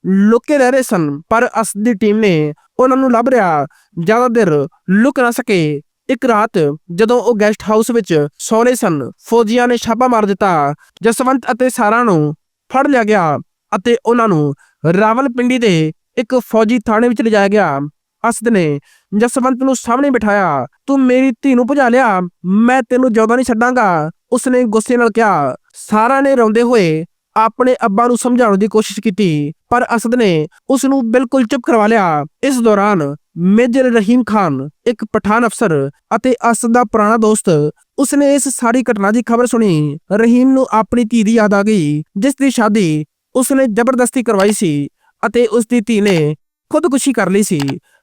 ਲੁਕੇ ਰਹਿ ਰਹੇ ਸਨ। ਪਰ ਅਸ ਦੀ ਟੀਮ ਨੇ ਉਹਨਾਂ ਨੂੰ ਲੱਭ ਰਿਹਾ ਜ਼ਿਆਦਾ ਦੇਰ ਲੁਕ ਨਾ ਸਕੇ। ਇੱਕ ਰਾਤ ਜਦੋਂ ਉਹ ਗੈਸਟ ਹਾਊਸ ਵਿੱਚ ਸੌ ਰਹੇ ਸਨ, ਫੌਜੀਆਂ ਨੇ ਛਾਪਾ ਮਾਰ ਦਿੱਤਾ। ਜਸਵੰਤ ਅਤੇ ਸਾਰਾ ਨੂੰ ਫੜ ਲਿਆ ਗਿਆ ਅਤੇ ਉਹਨਾਂ ਨੂੰ ਰਾਵਲਪਿੰਡੀ ਦੇ ਇੱਕ ਫੌਜੀ ਥਾਣੇ ਵਿੱਚ ਲਿਜਾਇਆ ਗਿਆ। ਅਸਦ ਨੇ। ਜਸਵੰਤ ਨੂੰ ਸਾਹਮਣੇ ਬਿਠਾਇਆ, ਤੂੰ ਮੇਰੀ ਧੀ ਨੂੰ ਭਜਾ ਲਿਆ, ਮੈਂ ਤੈਨੂੰ ਜਿਉਂਦਾ ਨਹੀਂ ਛੱਡਾਂਗਾ। ਉਸਨੇ ਗੁੱਸੇ ਨਾਲ ਕਿਹਾ ਸਾਰਾ ਨੇ ਰੋਂਦੇ ਹੋਏ ਆਪਣੇ ਅੱਬਾ ਨੂੰ ਸਮਝਾਉਣ ਦੀ ਕੋਸ਼ਿਸ਼ ਕੀਤੀ, ਪਰ ਅਸਦ ਨੇ ਉਸ ਨੂੰ ਬਿਲਕੁਲ ਚੁੱਪ ਕਰਵਾ ਲਿਆ। ਇਸ ਦੌਰਾਨ ਮੇਜਰ ਰਹੀਮ ਖਾਨ, ਇੱਕ ਪਠਾਨ ਅਫਸਰ ਅਤੇ ਅਸਦ ਦਾ ਪੁਰਾਣਾ ਦੋਸਤ, ਉਸਨੇ ਇਸ ਸਾਰੀ ਘਟਨਾ ਦੀ ਖਬਰ ਸੁਣੀ। ਰਹੀਮ ਨੂੰ ਆਪਣੀ ਧੀ ਦੀ ਯਾਦ ਆ ਗਈ, ਜਿਸ ਦੀ ਸ਼ਾਦੀ ਉਸਨੇ ਜ਼ਬਰਦਸਤੀ ਕਰਵਾਈ ਸੀ ਅਤੇ ਉਸ ਦੀ ਧੀ ਨੇ ਖੁਦਕੁਸ਼ੀ ਕਰ ਲਈ ਸੀ।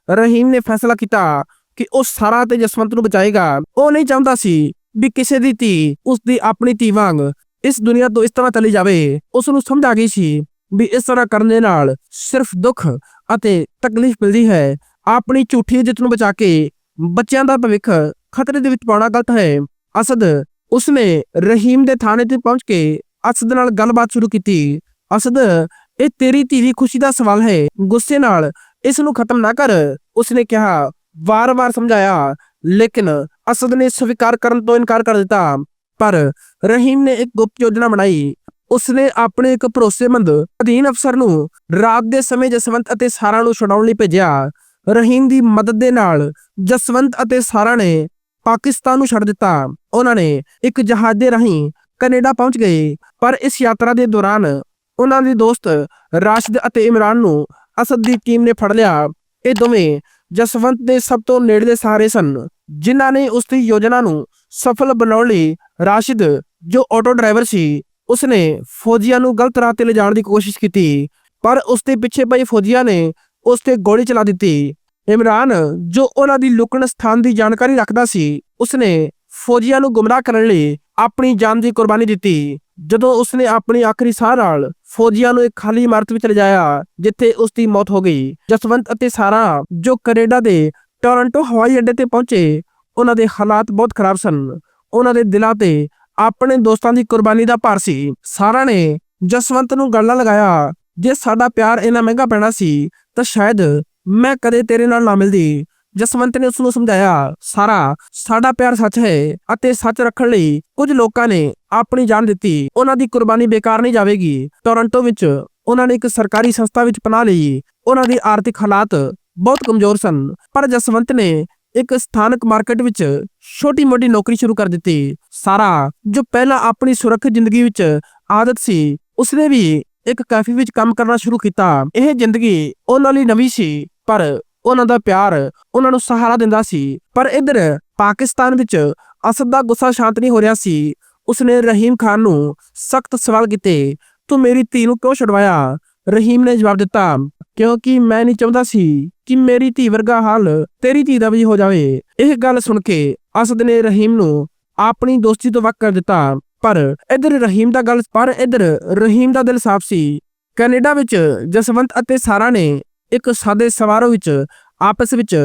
ਰਹੀਮ ਨੇ ਫੈਸਲਾ ਕੀਤਾ ਕਿ ਉਹ ਸਾਰਾ ਤੇ ਜਸਵੰਤ ਨੂੰ ਬਚਾਏਗਾ ਉਹ ਨਹੀਂ ਚਾਹੁੰਦਾ ਸੀ ਵੀ ਕਿਸੇ ਦੀ ਧੀ ਉਸ ਦੀ ਆਪਣੀ ਧੀ ਵਾਂਗ ਇਸ ਦੁਨੀਆ ਤੋਂ ਇਸ ਤਰ੍ਹਾਂ ਚਲੀ ਜਾਵੇ ਉਸ ਨੂੰ ਸਮਝ ਆ ਗਈ ਸੀ ਵੀ ਇਸ ਤਰ੍ਹਾਂ ਕਰਨ ਦੇ ਨਾਲ ਸਿਰਫ ਦੁੱਖ ਅਤੇ ਤਕਲੀਫ ਮਿਲਦੀ ਹੈ ਆਪਣੀ ਝੂਠੀ ਜਿੱਤ ਨੂੰ ਬਚਾ ਕੇ ਬੱਚਿਆਂ ਦਾ ਭਵਿੱਖ ਖਤਰੇ ਦੇ ਵਿੱਚ ਪਾਉਣਾ ਗਲਤ ਹੈ ਅਸਦ ਉਸਨੇ ਰਹੀਮ ਦੇ ਥਾਣੇ ਤੇ ਪਹੁੰਚ ਕੇ ਅਸਦ ਨਾਲ ਗੱਲਬਾਤ ਸ਼ੁਰੂ ਕੀਤੀ ਅਸਦ ਇਹ ਤੇਰੀ ਧੀ ਦੀ ਖੁਸ਼ੀ ਦਾ ਸਵਾਲ ਹੈ ਗੁੱਸੇ ਨਾਲ ਇਸ ਨੂੰ ਖਤਮ ਨਾ ਕਰ। ਉਸਨੇ ਕਿਹਾ, ਵਾਰ-ਵਾਰ ਸਮਝਾਇਆ, ਲੇਕਿਨ ਅਸਦ ਨੇ ਸਵੀਕਾਰ ਕਰਨ ਤੋਂ ਇਨਕਾਰ ਕਰ ਦਿੱਤਾ। ਪਰ ਰਹੀਮ ਨੇ ਇੱਕ ਗੁਪਤ ਯੋਜਨਾ ਬਣਾਈ। ਉਸਨੇ ਆਪਣੇ ਇੱਕ ਭਰੋਸੇਮੰਦ ਅਧੀਨ ਅਫਸਰ ਨੂੰ ਰਾਤ ਦੇ ਸਮੇਂ ਜਸਵੰਤ ਅਤੇ ਸਾਰਾ ਨੂੰ ਛੁਡਾਉਣ ਲਈ ਭੇਜਿਆ। ਰਹੀਮ ਦੀ ਮਦਦ ਦੇ ਨਾਲ ਜਸਵੰਤ ਅਤੇ ਸਾਰਾ ਨੇ ਪਾਕਿਸਤਾਨ ਨੂੰ ਛੱਡ ਦਿੱਤਾ। ਉਹਨਾਂ ਨੇ ਇੱਕ ਜਹਾਜ਼ ਦੇ ਰਾਹੀਂ ਕੈਨੇਡਾ ਪਹੁੰਚ ਗਏ। ਪਰ ਇਸ ਯਾਤਰਾ ਦੇ ਦੌਰਾਨ ਉਹਨਾਂ ਦੇ ਦੋਸਤ ਰਾਸ਼ਦ ਅਤੇ ਇਮਰਾਨ ਨੂੰ ਅਸਦ ਦੀ ਟੀਮ ਨੇ ਫੜ ਲਿਆ। ਇਹ ਦੋਵੇਂ ਜਸਵੰਤ ਦੇ ਸਭ ਤੋਂ ਨੇੜਲੇ ਸਹਾਰੇ ਸਨ, ਜਿਨ੍ਹਾਂ ਨੇ ਉਸ ਦੀ ਯੋਜਨਾ ਨੂੰ ਸਫਲ ਬਣਾਉਣ ਲਈ ਰਾਸ਼ਿਦ, ਜੋ ਆਟੋ ਡਰਾਈਵਰ ਸੀ, ਉਸਨੇ ਫੌਜੀਆਂ ਨੂੰ ਗਲਤ ਰਾਹ ਤੇ ਲਿਜਾਣ ਦੀ ਕੋਸ਼ਿਸ਼ ਕੀਤੀ, ਪਰ ਉਸ ਦੇ ਪਿੱਛੇ ਪਏ ਫੌਜੀਆਂ ਨੇ ਉਸ ਤੇ ਗੋਲੀ ਚਲਾ ਦਿੱਤੀ। ਇਮਰਾਨ, ਜੋ ਉਹਨਾਂ ਦੀ ਲੁਕਣ ਸਥਾਨ ਦੀ ਜਾਣਕਾਰੀ ਰੱਖਦਾ ਸੀ, ਉਸਨੇ ਫੌਜੀਆਂ ਨੂੰ ਗੁੰਮਰਾਹ ਕਰਨ ਲਈ ਆਪਣੀ ਜਾਨ ਦੀ ਕੁਰਬਾਨੀ ਦਿੱਤੀ। ਜਦੋਂ ਉਸਨੇ ਆਪਣੀ ਆਖਰੀ ਸਾਹ ਨਾਲ ਫੌਜੀਆਂ ਨੂੰ ਇੱਕ ਖਾਲੀ ਇਮਾਰਤ ਵਿੱਚ ਲਿਜਾਇਆ, ਜਿੱਥੇ ਉਸ ਦੀ ਮੌਤ ਹੋ ਗਈ। ਜਸਵੰਤ ਅਤੇ ਸਾਰਾ, ਜੋ ਕੈਨੇਡਾ ਦੇ ਟੋਰਾਂਟੋ, ਹਵਾਈ ਅੱਡੇ ਤੇ ਪਹੁੰਚੇ, ਉਹਨਾਂ ਦੇ ਹਾਲਾਤ ਬਹੁਤ ਖਰਾਬ ਸਨ। ਉਹਨਾਂ ਦੇ ਦਿਲਾਂ ਤੇ ਆਪਣੇ ਦੋਸਤਾਂ ਦੀ ਕੁਰਬਾਨੀ ਦਾ ਭਾਰ ਸੀ। ਸਾਰਾ ਨੇ ਜਸਵੰਤ ਨੂੰ ਗੱਲਾਂ ਲਗਾਇਆ, ਜੇ ਸਾਡਾ ਪਿਆਰ ਇੰਨਾ ਮਹਿੰਗਾ ਪੈਣਾ ਸੀ, ਤਾਂ ਸ਼ਾਇਦ ਮੈਂ ਕਦੇ ਤੇਰੇ ਨਾਲ ਨਾ ਮਿਲਦੀ। ਜਸਵੰਤ ਨੇ ਉਸ ਨੂੰ ਸਮਝਾਇਆ, ਸਾਰਾ, ਸਾਡਾ ਪਿਆਰ ਸੱਚ ਹੈ ਅਤੇ ਸੱਚ ਰੱਖਣ ਲਈ ਕੁਝ ਲੋਕਾਂ ਨੇ ਆਪਣੀ ਜਾਨ ਦਿੱਤੀ। ਉਹਨਾਂ ਦੀ ਕੁਰਬਾਨੀ ਬੇਕਾਰ ਨਹੀਂ ਜਾਵੇਗੀ। ਟੋਰਾਂਟੋ ਵਿੱਚ ਉਹਨਾਂ ਨੇ ਇੱਕ ਸਰਕਾਰੀ ਸੰਸਥਾ ਵਿੱਚ ਪਨਾਹ ਲਈ। ਉਹਨਾਂ ਦੀ ਆਰਥਿਕ ਹਾਲਾਤ ਬਹੁਤ ਕਮਜ਼ੋਰ ਸਨ, ਪਰ ਜਸਵੰਤ ਨੇ ਇੱਕ ਸਥਾਨਕ ਮਾਰਕੀਟ ਵਿੱਚ ਛੋਟੀ-ਮੋਟੀ ਨੌਕਰੀ ਸ਼ੁਰੂ ਕਰ ਦਿੱਤੀ। ਸਾਰਾ, ਜੋ ਪਹਿਲਾਂ ਆਪਣੀ ਸੁਰੱਖਿਅਤ ਜ਼ਿੰਦਗੀ ਵਿੱਚ ਆਦਤ ਸੀ, ਉਸਨੇ ਵੀ ਇੱਕ ਕਾਫੀ ਵਿੱਚ ਕੰਮ ਕਰਨਾ ਸ਼ੁਰੂ ਕੀਤਾ। ਇਹ ਜ਼ਿੰਦਗੀ ਉਹਨਾਂ ਲਈ ਨਵੀਂ ਸੀ, ਪਰ ਉਹਨਾਂ ਦਾ ਪਿਆਰ ਉਹਨਾਂ ਨੂੰ ਸਹਾਰਾ ਦਿੰਦਾ ਸੀ। ਪਰ ਇੱਧਰ ਪਾਕਿਸਤਾਨ ਵਿੱਚ ਅਸਦ ਦਾ ਗੁੱਸਾ ਸ਼ਾਂਤ ਨਹੀਂ ਹੋ ਰਿਹਾ ਸੀ। ਉਸਨੇ ਰਹੀਮ ਖਾਨ ਨੂੰ ਸਖਤ ਸਵਾਲ ਕੀਤੇ, ਤੂੰ ਮੇਰੀ ਧੀ ਨੂੰ ਕਿਉਂ ਛਡਵਾਇਆ? ਰਹੀਮ ਨੇ ਜਵਾਬ ਦਿੱਤਾ, ਕਿਉਂਕਿ ਮੈਂ ਨਹੀਂ ਚਾਹੁੰਦਾ ਸੀ ਕਿ ਮੇਰੀ ਧੀ ਵਰਗਾ ਹਾਲ ਤੇਰੀ ਧੀ ਦਾ ਵੀ ਹੋ ਜਾਵੇ। ਇਹ ਗੱਲ ਸੁਣ ਕੇ ਅਸਦ ਨੇ ਰਹੀਮ ਨੂੰ ਆਪਣੀ ਦੋਸਤੀ ਤੋਂ ਵੱਖ ਕਰ ਦਿੱਤਾ। ਪਰ ਇਧਰ ਰਹੀਮ ਦਾ ਗੱਲ, ਪਰ ਇਧਰ ਰਹੀਮ ਦਾ ਦਿਲ ਸਾਫ਼ ਸੀ। ਕੈਨੇਡਾ ਵਿੱਚ ਜਸਵੰਤ ਅਤੇ ਸਾਰਾ ਨੇ ਇੱਕ ਸਾਦੇ ਸਮਾਰੋਹ ਵਿੱਚ ਆਪਸ ਵਿੱਚ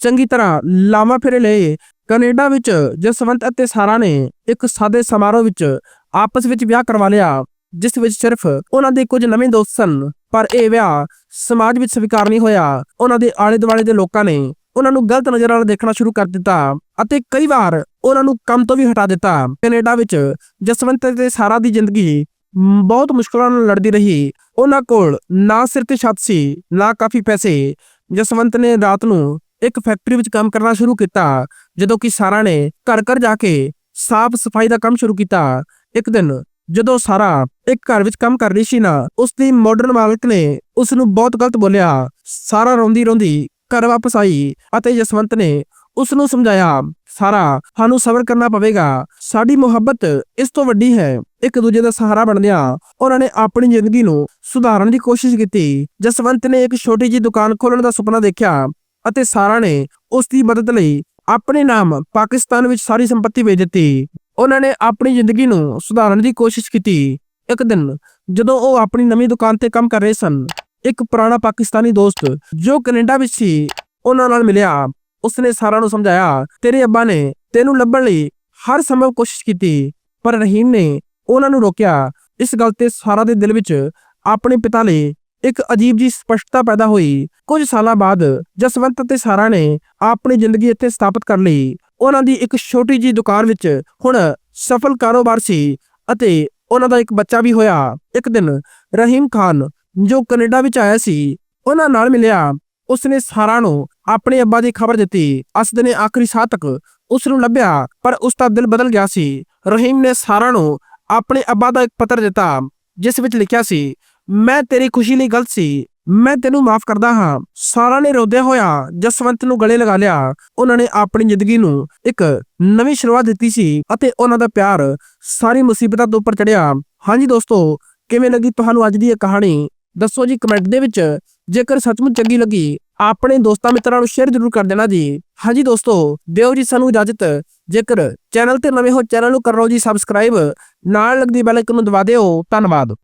ਚੰਗੀ ਤਰ੍ਹਾਂ ਲਾਮਾ ਫੇਰੇ ਲਏ। ਕੈਨੇਡਾ ਵਿੱਚ ਜਸਵੰਤ ਅਤੇ ਸਾਰਾ ਨੇ ਇੱਕ ਸਾਦੇ ਸਮਾਰੋਹ ਵਿੱਚ ਆਪਸ ਵਿੱਚ ਵਿਆਹ ਕਰਵਾ ਲਿਆ, ਜਿਸ ਵਿੱਚ ਸਿਰਫ ਉਹਨਾਂ ਦੇ ਕੁਝ ਨਵੇਂ ਦੋਸਤ ਸਨ, ਪਰ ਇਹ ਵਿਆਹ ਸਮਾਜ ਵਿੱਚ ਸਵੀਕਾਰ ਨਹੀਂ ਹੋਇਆ। ਉਹਨਾਂ ਦੇ ਆਲੇ ਦੁਆਲੇ ਦੇ ਲੋਕਾਂ ਨੇ ਉਹਨਾਂ ਨੂੰ ਗਲਤ ਨਜ਼ਰ ਨਾਲ ਦੇਖਣਾ ਸ਼ੁਰੂ ਕਰ ਦਿੱਤਾ ਅਤੇ ਕਈ ਵਾਰ ਉਹਨਾਂ ਨੂੰ ਕੰਮ ਤੋਂ ਵੀ ਹਟਾ ਦਿੱਤਾ। ਕੈਨੇਡਾ ਵਿੱਚ ਜਸਵੰਤ ਤੇ ਸਾਰਾ ਦੀ ਜ਼ਿੰਦਗੀ ਬਹੁਤ ਮੁਸ਼ਕਲਾਂ ਨਾਲ ਲੜਦੀ ਰਹੀ। ਉਹਨਾਂ ਕੋਲ ਨਾ ਸਿਰ ਤੇ ਛੱਤ ਸੀ, ਨਾ ਕਾਫੀ ਪੈਸੇ। ਜਸਵੰਤ ਨੇ ਰਾਤ ਨੂੰ ਇੱਕ ਫੈਕਟਰੀ ਵਿੱਚ ਕੰਮ ਕਰਨਾ ਸ਼ੁਰੂ ਕੀਤਾ, ਜਦੋਂ ਕਿ ਸਾਰਾ ਨੇ ਘਰ ਘਰ ਜਾ ਕੇ ਸਾਫ਼ ਸਫ਼ਾਈ ਦਾ ਕੰਮ ਸ਼ੁਰੂ ਕੀਤਾ। ਇੱਕ ਦਿਨ ਜਦੋਂ ਸਾਰਾ ਇੱਕ ਘਰ ਵਿੱਚ ਕੰਮ ਕਰ ਰਹੀ ਸੀ ਨਾ ਉਸ ਦੀ ਮਾਡਰਨ ਮਾਲਕ ਨੇ ਉਸ ਨੂੰ ਬਹੁਤ ਗਲਤ ਬੋਲਿਆ। ਸਾਰਾ ਰੋਂਦੀ ਰੋਂਦੀ ਘਰ ਵਾਪਸ ਆਈ ਅਤੇ ਜਸਵੰਤ ਨੇ ਉਸ ਨੂੰ ਸਮਝਾਇਆ ਸਾਰਾ ਸਾਨੂੰ ਸਬਰ ਕਰਨਾ ਪਵੇਗਾ। ਸਾਡੀ ਮੁਹੱਬਤ ਇਸ ਤੋਂ ਵੱਡੀ ਹੈ। ਇੱਕ ਦੂਜੇ ਦਾ ਸਹਾਰਾ ਬਣਦਿਆਂ ਉਹਨਾਂ ਨੇ ਆਪਣੀ ਜ਼ਿੰਦਗੀ ਨੂੰ ਸੁਧਾਰਨ ਦੀ ਕੋਸ਼ਿਸ਼ ਕੀਤੀ। ਜਸਵੰਤ ਨੇ ਇੱਕ ਛੋਟੀ ਜਿਹੀ ਦੁਕਾਨ ਖੋਲ੍ਹਣ ਦਾ ਸੁਪਨਾ ਦੇਖਿਆ ਅਤੇ ਸਾਰਾ ਨੇ ਉਸ ਦੀ ਮਦਦ ਲਈ ਆਪਣੇ ਨਾਮ ਪਾਕਿਸਤਾਨ ਵਿੱਚ ਸਾਰੀ ਸੰਪਤੀ ਵੇਚ ਦਿੱਤੀ। ਉਹਨਾਂ ਨੇ ਆਪਣੀ ਜ਼ਿੰਦਗੀ ਨੂੰ ਸੁਧਾਰਨ ਦੀ ਕੋਸ਼ਿਸ਼ ਕੀਤੀ। ਇੱਕ ਦਿਨ ਜਦੋਂ ਉਹ ਆਪਣੀ ਨਵੀਂ ਦੁਕਾਨ ਤੇ ਕੰਮ ਕਰ ਰਹੇ ਸਨ, ਇੱਕ ਪੁਰਾਣਾ ਪਾਕਿਸਤਾਨੀ ਦੋਸਤ ਜੋ ਕੈਨੇਡਾ ਵਿੱਚ ਸੀ, ਉਹਨਾਂ ਨਾਲ ਮਿਲਿਆ। ਉਸਨੇ ਸਾਰਾ ਨੂੰ ਸਮਝਾਇਆ, ਤੇਰੇ ਅੱਬਾ ਨੇ ਤੈਨੂੰ ਲੱਭਣ ਲਈ ਹਰ ਸੰਭਵ ਕੋਸ਼ਿਸ਼ ਕੀਤੀ, ਪਰ ਰਹੀਮ ਨੇ ਉਹਨਾਂ ਨੂੰ ਰੋਕਿਆ। ਇਸ ਗੱਲ ਤੇ ਸਾਰਾ ਦੇ ਦਿਲ ਵਿੱਚ ਆਪਣੇ ਪਿਤਾ ਲਈ ਇੱਕ ਅਜੀਬ ਜੀ ਸਪਸ਼ਟਤਾ ਪੈਦਾ ਹੋਈ। ਕੁਝ ਸਾਲਾਂ ਬਾਅਦ ਜਸਵੰਤ ਅਤੇ ਸਾਰਾ ਨੇ ਆਪਣੀ ਜ਼ਿੰਦਗੀ ਇੱਥੇ ਸਥਾਪਿਤ ਕਰ ਲਈ। ਉਹਨਾਂ ਦੀ ਇੱਕ ਛੋਟੀ ਜੀ ਦੁਕਾਨ ਵਿੱਚ ਹੁਣ ਸਫਲ ਕਾਰੋਬਾਰ ਸੀ ਅਤੇ ਉਹਨਾਂ ਦਾ ਇੱਕ ਬੱਚਾ ਵੀ ਹੋਇਆ। ਇੱਕ ਦਿਨ ਰਹੀਮ ਖਾਨ, ਜੋ ਕੈਨੇਡਾ ਵਿੱਚ ਆਇਆ ਸੀ, ਉਹਨਾਂ ਨਾਲ ਮਿਲਿਆ। ਉਸਨੇ ਸਾਰਾ ਨੂੰ ਆਪਣੇ ਅੱਬਾ ਦੀ ਖਬਰ ਦਿੱਤੀ। ਅਸਦ ਨੇ ਆਖਰੀ ਸਾਹ ਤੱਕ ਉਸ ਨੂੰ ਲੱਭਿਆ, ਪਰ ਉਸ ਦਾ ਦਿਲ ਬਦਲ ਗਿਆ ਸੀ। ਰਹੀਮ ਨੇ ਸਾਰਾ ਨੂੰ ਆਪਣੇ ਅੱਬਾ ਦਾ ਇੱਕ ਪੱਤਰ ਦਿੱਤਾ, ਜਿਸ ਵਿੱਚ ਲਿਖਿਆ ਸੀ, ਮੈਂ ਤੇਰੀ ਖੁਸ਼ੀ ਲਈ ਗਲਤ ਸੀ। ਮੈਂ ਤੈਨੂੰ ਮਾਫ ਕਰਦਾ ਹਾਂ। ਸਾਰਾ ਨੇ ਰੋਦਿਆ ਹੋਇਆ ਜਸਵੰਤ ਨੂੰ ਗਲੇ ਲਗਾ ਲਿਆ। ਉਹਨਾਂ ਨੇ ਆਪਣੀ ਜ਼ਿੰਦਗੀ ਨੂੰ ਇੱਕ ਨਵੀਂ ਸ਼ੁਰੂਆਤ ਦਿੱਤੀ ਸੀ ਅਤੇ ਉਹਨਾਂ ਦਾ ਪਿਆਰ ਸਾਰੀ ਮੁਸੀਬਤਾਂ ਤੋਂ ਉੱਪਰ ਚੜਿਆ ਹਾਂਜੀ ਦੋਸਤੋ, ਕਿਵੇਂ ਲੱਗੀ ਤੁਹਾਨੂੰ ਅੱਜ ਦੀ ਇਹ ਕਹਾਣੀ? ਦੱਸੋ ਜੀ ਕਮੈਂਟ ਦੇ ਵਿੱਚ। ਜੇਕਰ ਸੱਚਮੁੱਚ ਚੰਗੀ ਲੱਗੀ ਆਪਣੇ ਦੋਸਤਾਂ ਮਿੱਤਰਾਂ ਨੂੰ ਸ਼ੇਅਰ ਜ਼ਰੂਰ ਕਰ ਦੇਣਾ ਜੀ। ਹਾਂਜੀ ਦੋਸਤੋ, ਦਿਓ ਜੀ ਸਾਨੂੰ ਇਜਾਜ਼ਤ। ਜੇਕਰ ਚੈਨਲ ਤੇ ਨਵੇਂ ਹੋ ਚੈਨਲ ਨੂੰ ਕਰ ਲਓ ਜੀ ਸਬਸਕ੍ਰਾਈਬ ਨਾਲ ਲੱਗਦੀ ਬੈਲ ਆਈਕਨ ਨੂੰ ਦਬਾ ਦਿਓ। ਧੰਨਵਾਦ।